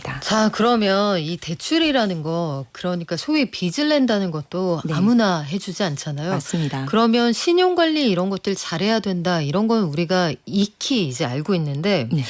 있습니다. 자, 그러면 이 대출이라는 거 그러니까 소위 빚을 낸다는 것도 네. 아무나 해주지 않잖아요. 맞습니다. 그러면 신용 관리 이런 것들 잘해야 된다 이런 건 우리가 익히 이제 알고 있는데 네.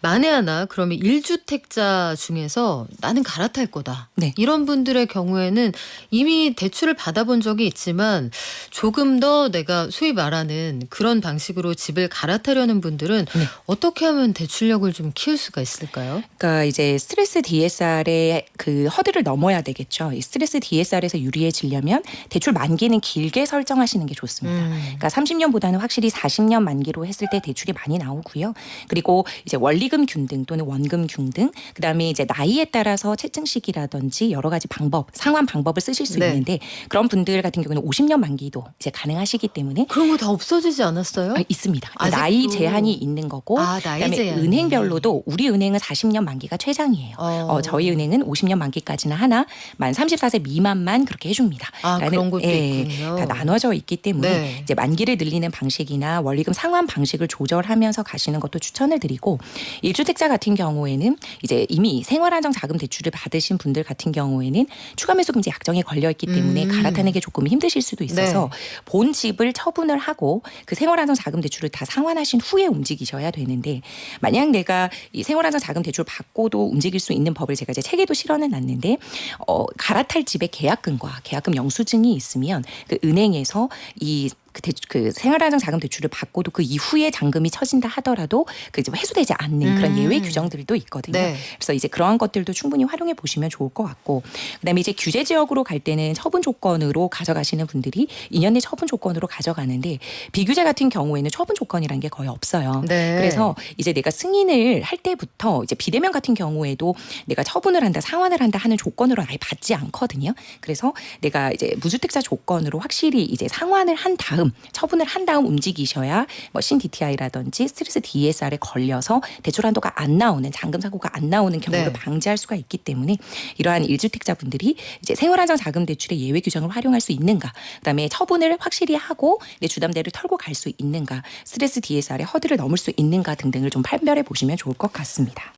만에 하나 그러면 1주택자 중에서 나는 갈아탈 거다. 네. 이런 분들의 경우에는 이미 대출을 받아본 적이 있지만 조금 더 내가 소위 말하는 그런 방식으로 집을 갈아타려는 분들은 네. 어떻게 하면 대출력을 좀 키울 수가 있을까요? 그러니까 이제 스트레스 DSR의 그 허들을 넘어야 되겠죠. 이 스트레스 DSR에서 유리해지려면 대출 만기는 길게 설정하시는 게 좋습니다. 음. 그러니까 30년보다는 확실히 40년 만기로 했을 때 대출이 많이 나오고요. 그리고 이제 원리 금 균 등 또는 원금 균 등, 그다음에 이제 나이에 따라서 채증식이라든지 여러 가지 방법, 상환 방법을 쓰실 수 네. 있는데 그런 분들 같은 경우는 50년 만기도 이제 가능하시기 때문에 그런 거 다 없어지지 않았어요? 아, 있습니다. 아직도. 나이 제한이 있는 거고 아, 나이 그다음에 제한이. 은행별로도 우리 은행은 40년 만기가 최장이에요. 어. 어, 저희 은행은 50년 만기까지는 하나 만 34세 미만만 그렇게 해줍니다. 아, 그러니까는, 그런 것도 예, 있군요. 다 나눠져 있기 때문에 네. 이제 만기를 늘리는 방식이나 원리금 상환 방식을 조절하면서 가시는 것도 추천을 드리고 일주택자 같은 경우에는 이제 이미 생활안정 자금 대출을 받으신 분들 같은 경우에는 추가 매수 금지 약정에 걸려 있기 때문에 음. 갈아타는 게 조금 힘드실 수도 있어서 네. 본 집을 처분을 하고 그 생활안정 자금 대출을 다 상환하신 후에 움직이셔야 되는데 만약 내가 이 생활안정 자금 대출 받고도 움직일 수 있는 법을 제가 이제 책에도 실어는 놨는데 어 갈아탈 집의 계약금과 계약금 영수증이 있으면 그 은행에서 이 그, 대출, 그 생활안정 자금 대출을 받고도 그 이후에 잔금이 쳐진다 하더라도 그 이제 회수되지 않는 그런 음. 예외 규정들도 있거든요. 네. 그래서 이제 그러한 것들도 충분히 활용해 보시면 좋을 것 같고 그다음에 이제 규제 지역으로 갈 때는 처분 조건으로 가져가시는 분들이 2년 내 처분 조건으로 가져가는데 비규제 같은 경우에는 처분 조건이라는 게 거의 없어요. 네. 그래서 이제 내가 승인을 할 때부터 이제 비대면 같은 경우에도 내가 처분을 한다, 상환을 한다 하는 조건으로 아예 받지 않거든요. 그래서 내가 이제 무주택자 조건으로 확실히 이제 상환을 한 다음 처분을 한 다음 움직이셔야 뭐 신DTI라든지 스트레스 DSR에 걸려서 대출 한도가 안 나오는 잔금 사고가 안 나오는 경우를 네. 방지할 수가 있기 때문에 이러한 일주택자분들이 이제 생활안정 자금 대출의 예외 규정을 활용할 수 있는가, 그다음에 처분을 확실히 하고 내 주담대를 털고 갈 수 있는가, 스트레스 DSR의 허들을 넘을 수 있는가 등등을 좀 판별해 보시면 좋을 것 같습니다.